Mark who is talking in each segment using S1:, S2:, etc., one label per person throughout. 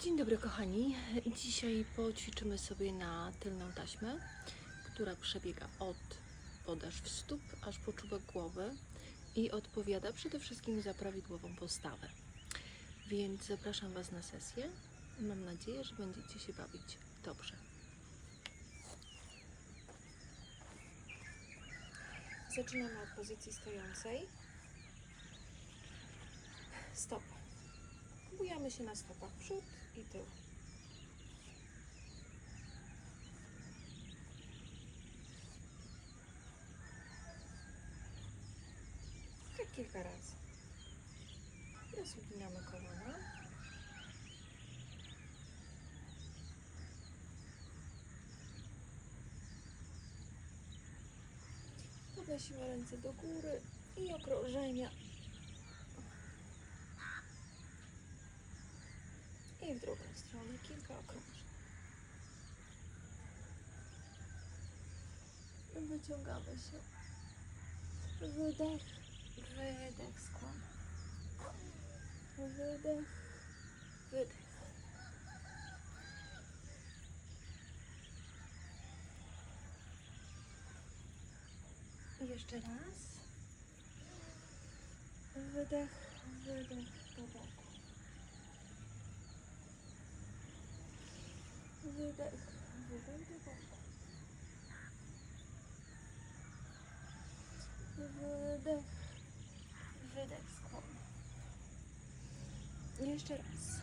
S1: Dzień dobry kochani. Dzisiaj poćwiczymy sobie na tylną taśmę, która przebiega od podeszw stóp aż po czubek głowy i odpowiada przede wszystkim za prawidłową postawę. Więc zapraszam Was na sesję. Mam nadzieję, że będziecie się bawić dobrze. Zaczynamy od pozycji stojącej. Stop. Bujamy się na stopach przód i tył. Tak kilka razy. Teraz kolana. Podnosimy ręce do góry i okrążenia I w drugą stronę kilka okrążeń. Wyciągamy się. Wydech, wydech, skłon. Wydech, wydech. Jeszcze raz. Wydech, wydech do boku. Wydech, wydech skłon. Jeszcze raz.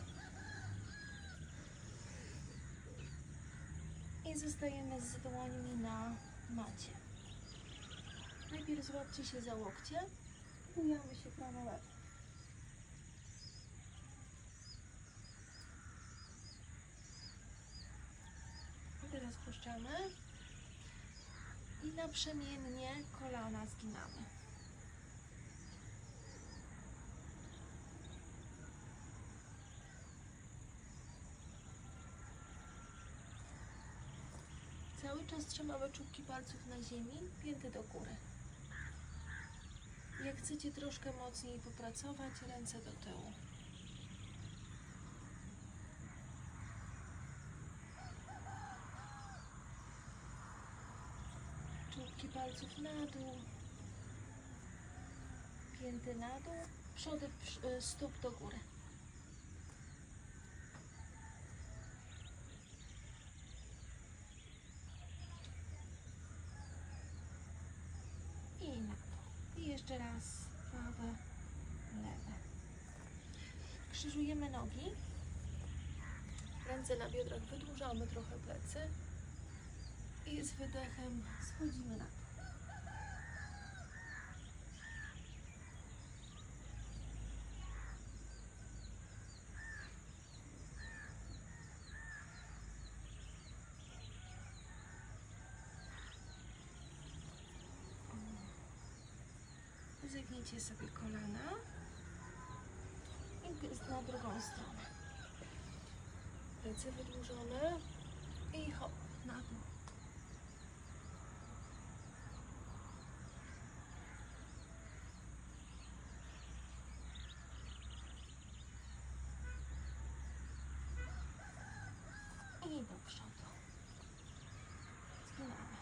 S1: I zostajemy z dłońmi na macie. Najpierw złapcie się za łokcie. Bujamy się prawo-lewo. I teraz puszczamy. I naprzemiennie kolana zginamy. Cały czas trzymamy czubki palców na ziemi, pięty do góry. Jak chcecie troszkę mocniej popracować, ręce do tyłu. Czubki palców na dół, pięty na dół, przody prz- y, stóp do góry. I na dół. I jeszcze raz prawe, lewe. Krzyżujemy nogi. Ręce na biodrach wydłużamy trochę plecy. I z wydechem schodzimy na dół. Zegnijcie sobie kolana i na drugą stronę. Ręce wydłużone i hop, na dół. I do przodu. Zginamy.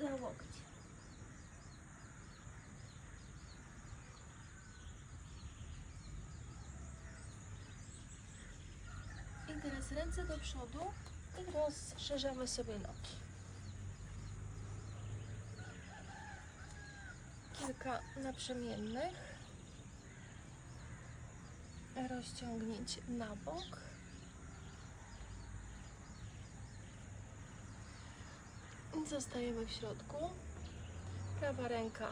S1: Za łokcie. I ręce do przodu i rozszerzamy sobie nogi. Kilka naprzemiennych. Rozciągnięć na bok. Zostajemy w środku. Prawa ręka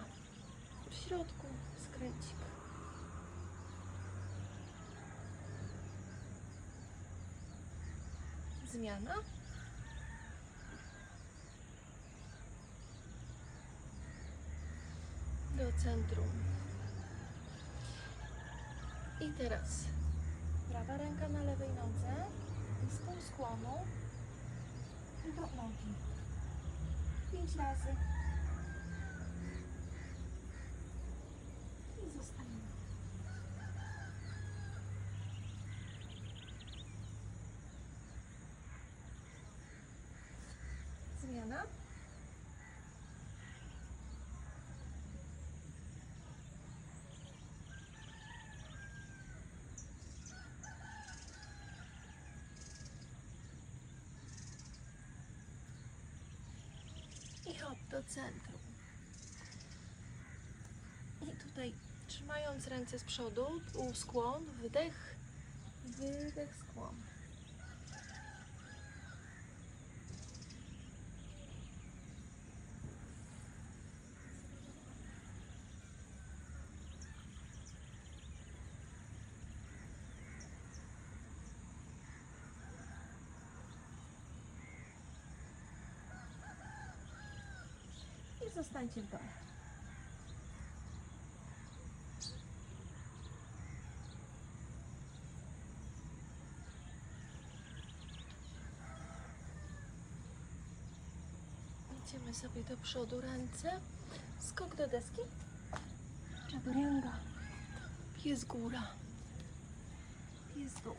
S1: w środku, skręcik. Zmiana. Do centrum. I teraz prawa ręka na lewej nodze i pół skłonu do nogi. Pięć razy. I zostajemy. zmiana. I hop do centrum. I tutaj trzymając ręce z przodu, u skłon, wdech, wydech, skłon. Zostańcie w dole. Idziemy sobie do przodu ręce. Skok do deski. Czaduręga. Pies góra. Pies dół.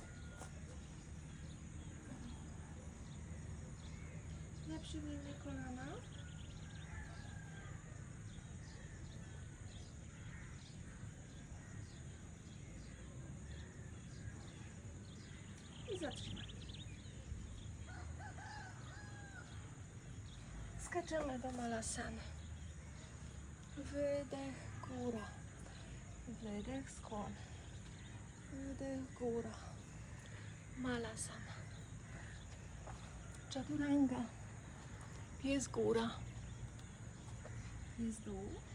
S1: Zaprzyjmijmy kolana. I zatrzymaj. Skaczemy do malasany. Wydech, góra. Wydech, skłon. Wydech, góra. Malasana. Chaturanga. Pies góra. Pies dół.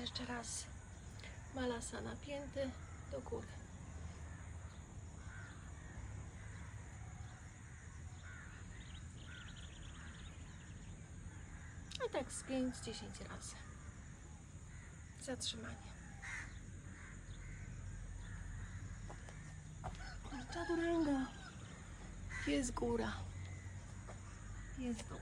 S1: Jeszcze raz. Malasana pięty do góry. A tak z 5-10 razy. Zatrzymanie. Czaduranga. Pies góra. Pies dół.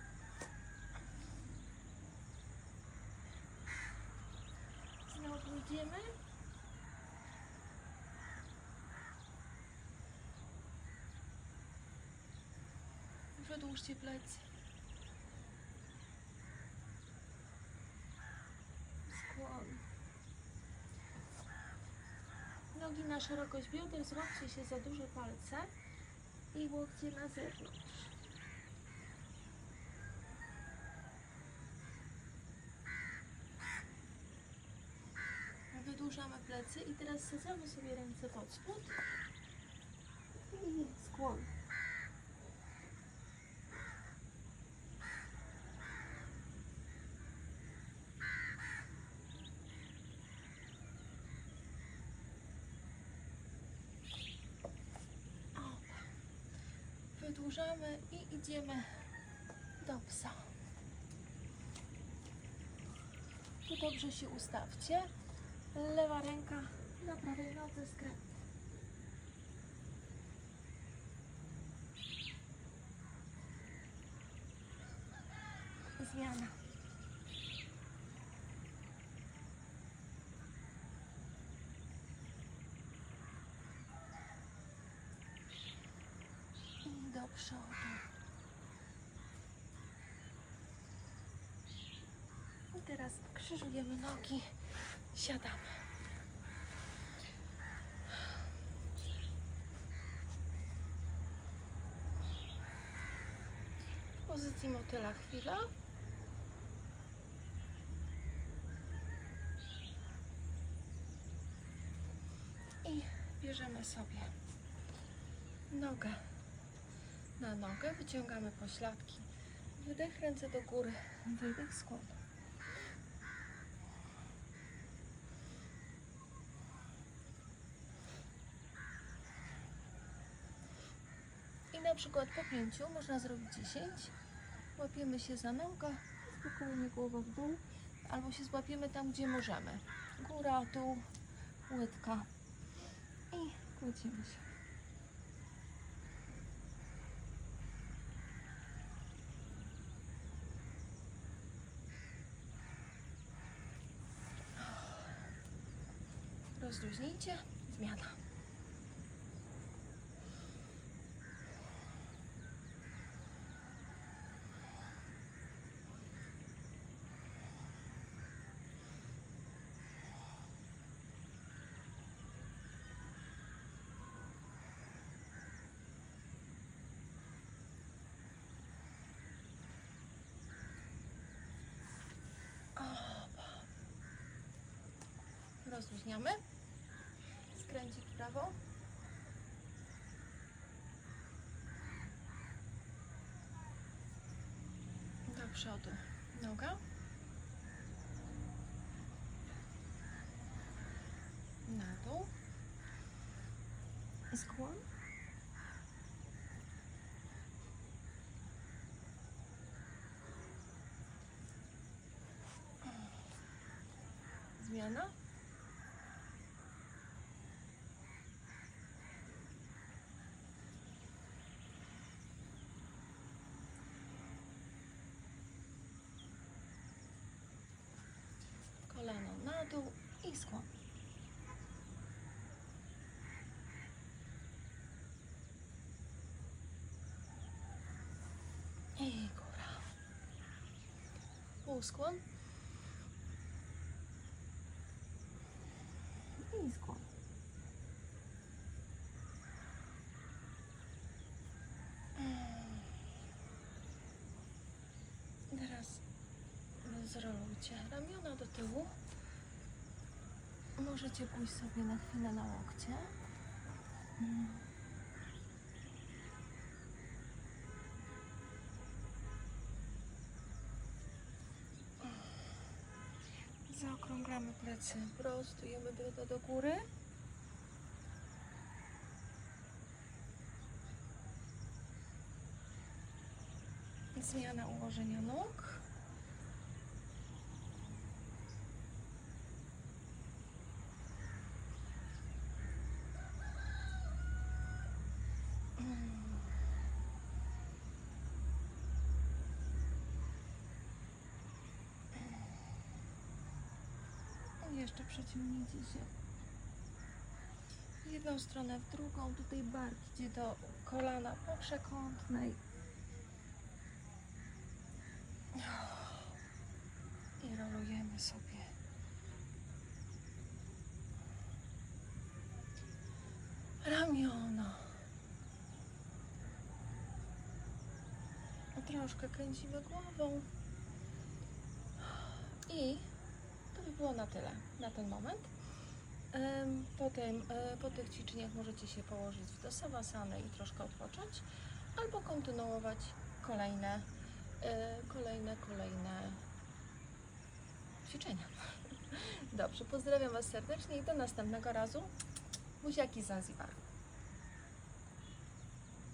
S1: Znowu idziemy. Wydłużcie plecy. Skłon. Nogi na szerokość bioder, złapcie się za duże palce i łokcie na zewnątrz. Wydłużamy plecy i teraz sadzamy sobie ręce pod spód i skłon. Wydłużamy i idziemy do psa. Tu dobrze się ustawcie. Lewa ręka na prawej nodze skręt. Zmiana. I do przodu. I teraz krzyżujemy nogi. Siadamy. W pozycji motyla chwila. I bierzemy sobie nogę na nogę, wyciągamy pośladki. Wydech, ręce do góry, wydech, skłon. Przykład po pięciu można zrobić 10. Łapiemy się za nogę, spokojnie głowa w dół, albo się złapiemy tam, gdzie możemy. Góra, dół, łydka i kładziemy się. Rozluźnijcie. Zmiana. Rozluźniamy. Skręcić w prawo. Do przodu. Noga. Na dół. Skłon. Zmiana. Na dół i skłon. I góra. Półskłon. I skłon. Teraz zrolujcie ramiona do tyłu. Możecie pójść sobie na chwilę na łokcie. Zaokrąglamy plecy, prostujemy brodę do góry. Zmiana ułożenia nóg. I jeszcze przeciągnijcie się w jedną stronę, w drugą. Tutaj bark idzie do kolana po przekątnej. I rolujemy sobie. Ramiona. Troszkę kręcimy głową. I to by było na tyle na ten moment. Potem e, po tych ćwiczeniach możecie się położyć w dosawasanę i troszkę odpocząć, albo kontynuować kolejne, e, kolejne, kolejne ćwiczenia. Dobrze, pozdrawiam Was serdecznie i do następnego razu. Buziaki z Zanzibar.